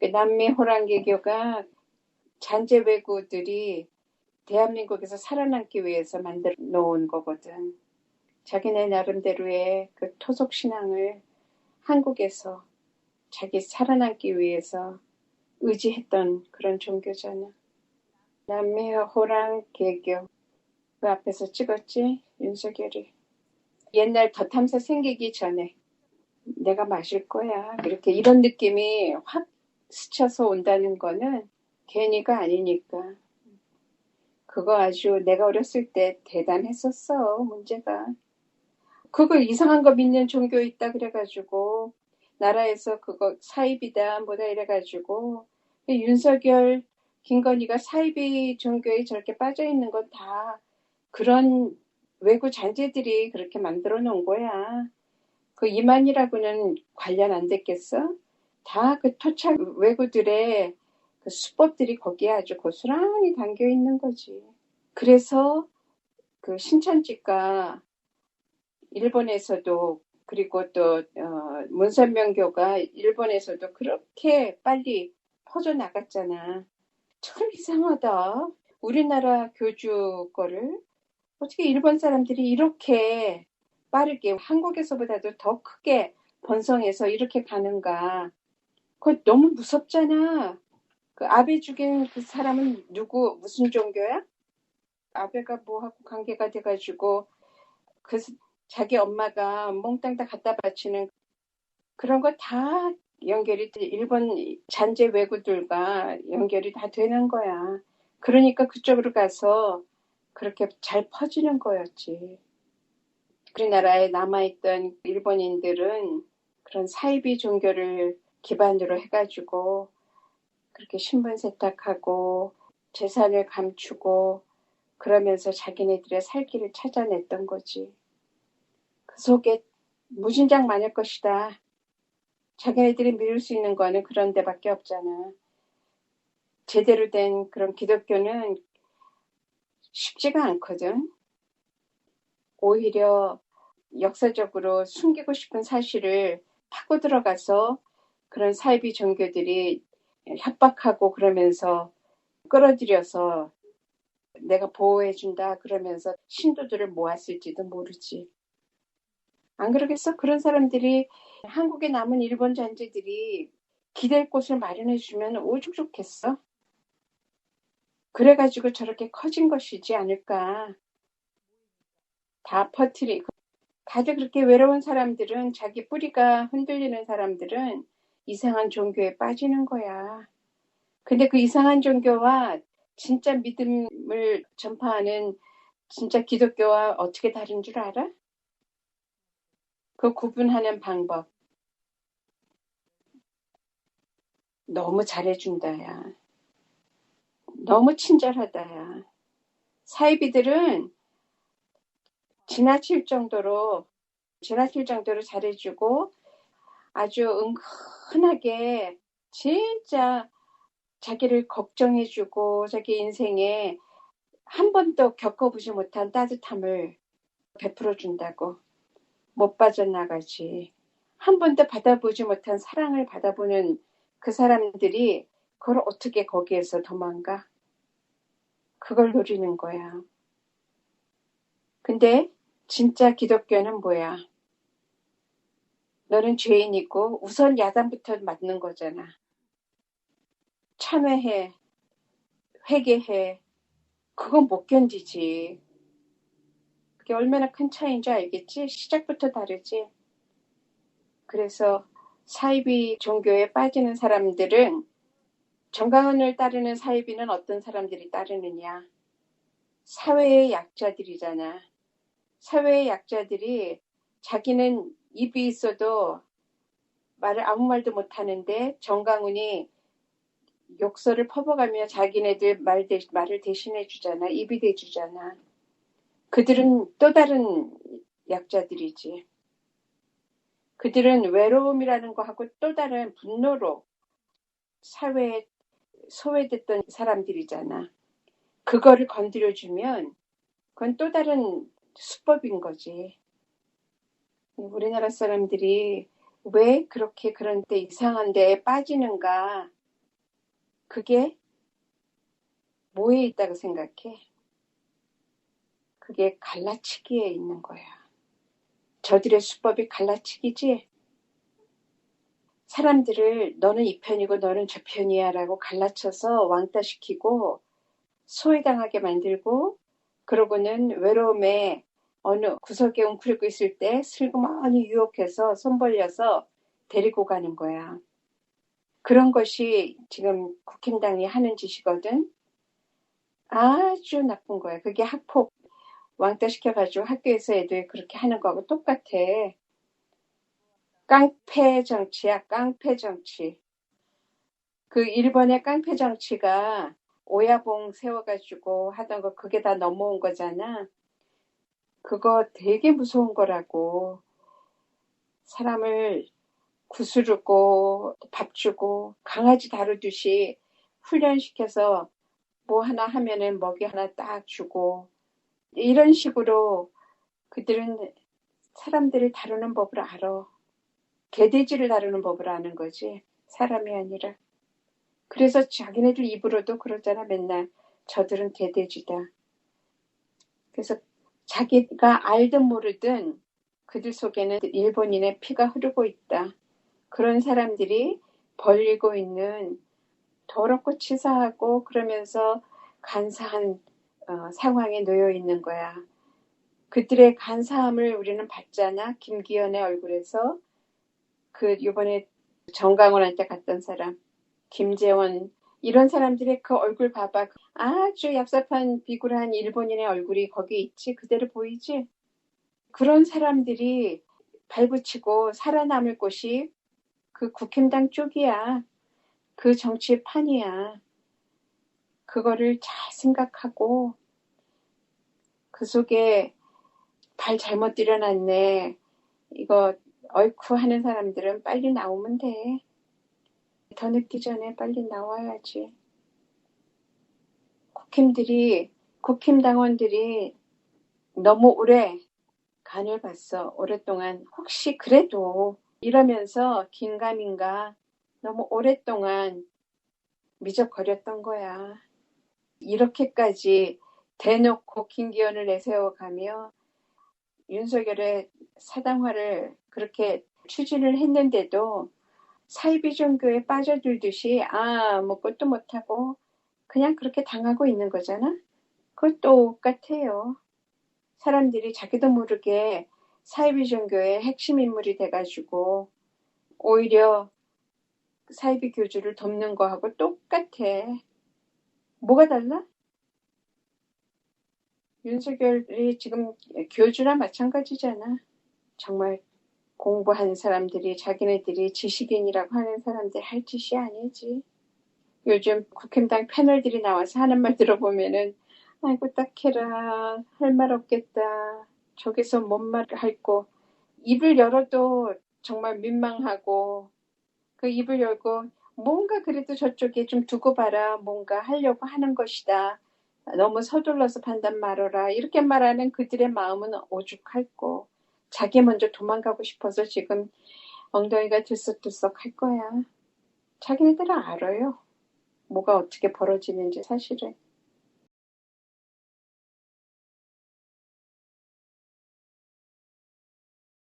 그 남미 호랑개교가 잔재 외구들이 대한민국에서 살아남기 위해서 만들어 놓은 거거든. 자기네 나름대로의 그 토속 신앙을 한국에서 자기 살아남기 위해서 의지했던 그런 종교잖아. 남미 호랑 개교 그 앞에서 찍었지 윤석열이 옛날 더 탐사 생기기 전에 내가 마실 거야 이렇게 이런 느낌이 확 스쳐서 온다는 거는 괜히가 아니니까 그거 아주 내가 어렸을 때 대단했었어 문제가 그걸 이상한 거 믿는 종교 있다 그래가지고 나라에서 그거 사입이다 뭐다 이래가지고 윤석열 김건희가 사이비 종교에 저렇게 빠져 있는 건 다 그런 외구 잔재들이 그렇게 만들어 놓은 거야. 그 이만이라고는 관련 안 됐겠어? 다 그 토착 외구들의 그 수법들이 거기에 아주 고스란히 담겨 있는 거지. 그래서 그 신천지가 일본에서도 그리고 또 어, 문선명교가 일본에서도 그렇게 빨리 퍼져 나갔잖아. 참 이상하다. 우리나라 교주 거를 어떻게 일본 사람들이 이렇게 빠르게 한국에서보다도 더 크게 번성해서 이렇게 가는가. 그거 너무 무섭잖아. 그 아베 죽인 그 사람은 누구, 무슨 종교야? 아베가 뭐하고 관계가 돼가지고 그 자기 엄마가 몽땅 다 갖다 바치는 그런 거 다 연결이 일본 잔재 외구들과 연결이 다 되는 거야. 그러니까 그쪽으로 가서 그렇게 잘 퍼지는 거였지. 우리나라에 남아있던 일본인들은 그런 사이비 종교를 기반으로 해가지고 그렇게 신분 세탁하고 재산을 감추고 그러면서 자기네들의 살 길을 찾아냈던 거지. 그 속에 무진장 많을 것이다. 자기네들이 믿을 수 있는 거는 그런 데밖에 없잖아. 제대로 된 그런 기독교는 쉽지가 않거든. 오히려 역사적으로 숨기고 싶은 사실을 파고 들어가서 그런 사이비 종교들이 협박하고 그러면서 끌어들여서 내가 보호해준다 그러면서 신도들을 모았을지도 모르지. 안 그러겠어? 그런 사람들이 한국에 남은 일본 잔재들이 기댈 곳을 마련해주면 오죽 좋겠어? 그래가지고 저렇게 커진 것이지 않을까. 다 퍼트리고. 다들 그렇게 외로운 사람들은 자기 뿌리가 흔들리는 사람들은 이상한 종교에 빠지는 거야. 근데 그 이상한 종교와 진짜 믿음을 전파하는 진짜 기독교와 어떻게 다른 줄 알아? 그 구분하는 방법. 너무 잘해준다 야. 너무 친절하다 야. 사이비들은 지나칠 정도로 지나칠 정도로 잘해주고 아주 은근하게 진짜 자기를 걱정해주고 자기 인생에 한 번도 겪어보지 못한 따뜻함을 베풀어 준다고 못 빠져나가지 한 번도 받아보지 못한 사랑을 받아보는 그 사람들이 그걸 어떻게 거기에서 도망가? 그걸 노리는 거야. 근데 진짜 기독교는 뭐야? 너는 죄인이고 우선 야단부터 맞는 거잖아. 참회해, 회개해. 그건 못 견디지. 그게 얼마나 큰 차이인 줄 알겠지? 시작부터 다르지. 그래서 사이비 종교에 빠지는 사람들은 정강원을 따르는 사이비는 어떤 사람들이 따르느냐? 사회의 약자들이잖아. 사회의 약자들이 자기는 입이 있어도 말을 아무 말도 못하는데 정강훈이 욕설을 퍼부가며 자기네들 말 대, 말을 대신해 주잖아. 입이 돼 주잖아. 그들은 또 다른 약자들이지. 그들은 외로움이라는 거하고 또 다른 분노로 사회에 소외됐던 사람들이잖아. 그거를 건드려주면 그건 또 다른 수법인 거지. 우리나라 사람들이 왜 그렇게 그런 데 이상한 데에 빠지는가 그게 뭐에 있다고 생각해? 그게 갈라치기에 있는 거야. 저들의 수법이 갈라치기지. 사람들을 너는 이 편이고 너는 저 편이야 라고 갈라쳐서 왕따시키고 소외당하게 만들고 그러고는 외로움에 어느 구석에 웅크리고 있을 때 슬그머니 유혹해서 손 벌려서 데리고 가는 거야. 그런 것이 지금 국힘당이 하는 짓이거든. 아주 나쁜 거야. 그게 학폭 왕따 시켜가지고 학교에서 애들 그렇게 하는 거하고 똑같아. 깡패 정치야, 깡패 정치. 그 일본의 깡패 정치가 오야봉 세워가지고 하던 거 그게 다 넘어온 거잖아. 그거 되게 무서운 거라고. 사람을 구스르고 밥 주고 강아지 다루듯이 훈련시켜서 뭐 하나 하면은 먹이 하나 딱 주고 이런 식으로 그들은 사람들을 다루는 법을 알아. 개돼지를 다루는 법을 아는 거지. 사람이 아니라. 그래서 자기네들 입으로도 그러잖아. 맨날 저들은 개돼지다. 그래서 자기가 알든 모르든 그들 속에는 일본인의 피가 흐르고 있다. 그런 사람들이 벌리고 있는 더럽고 치사하고 그러면서 간사한 어, 상황에 놓여 있는 거야. 그들의 간사함을 우리는 봤잖아. 김기현의 얼굴에서 그 이번에 정강원한테 갔던 사람 김재원 이런 사람들의 그 얼굴 봐봐. 아주 얍삽한 비굴한 일본인의 얼굴이 거기 있지. 그대로 보이지? 그런 사람들이 발붙이고 살아남을 곳이 그 국힘당 쪽이야. 그 정치의 판이야. 그거를 잘 생각하고 그 속에 발 잘못 들여놨네. 이거 어이쿠 하는 사람들은 빨리 나오면 돼. 더 늦기 전에 빨리 나와야지. 국힘들이, 국힘 당원들이 너무 오래 간을 봤어. 오랫동안. 혹시 그래도 이러면서 긴가민가 너무 오랫동안 미적거렸던 거야. 이렇게까지 대놓고 김기현을 내세워가며 윤석열의 사당화를 그렇게 추진을 했는데도 사이비 종교에 빠져들듯이 아뭐 것도 못하고 그냥 그렇게 당하고 있는 거잖아. 그것 똑같아요. 사람들이 자기도 모르게 사이비 종교의 핵심 인물이 돼가지고 오히려 사이비 교주를 돕는 거하고 똑같아. 뭐가 달라? 윤석열이 지금 교주랑 마찬가지잖아. 정말 공부한 사람들이 자기네들이 지식인이라고 하는 사람들 할 짓이 아니지. 요즘 국힘당 패널들이 나와서 하는 말 들어보면은 아이고 딱해라 할 말 없겠다. 저기서 뭔 말을 할고 입을 열어도 정말 민망하고 그 입을 열고 뭔가 그래도 저쪽에 좀 두고 봐라 뭔가 하려고 하는 것이다. 너무 서둘러서 판단 말어라. 이렇게 말하는 그들의 마음은 오죽할고 자기 먼저 도망가고 싶어서 지금 엉덩이가 들썩들썩 할 거야. 자기네들은 알아요. 뭐가 어떻게 벌어지는지 사실은.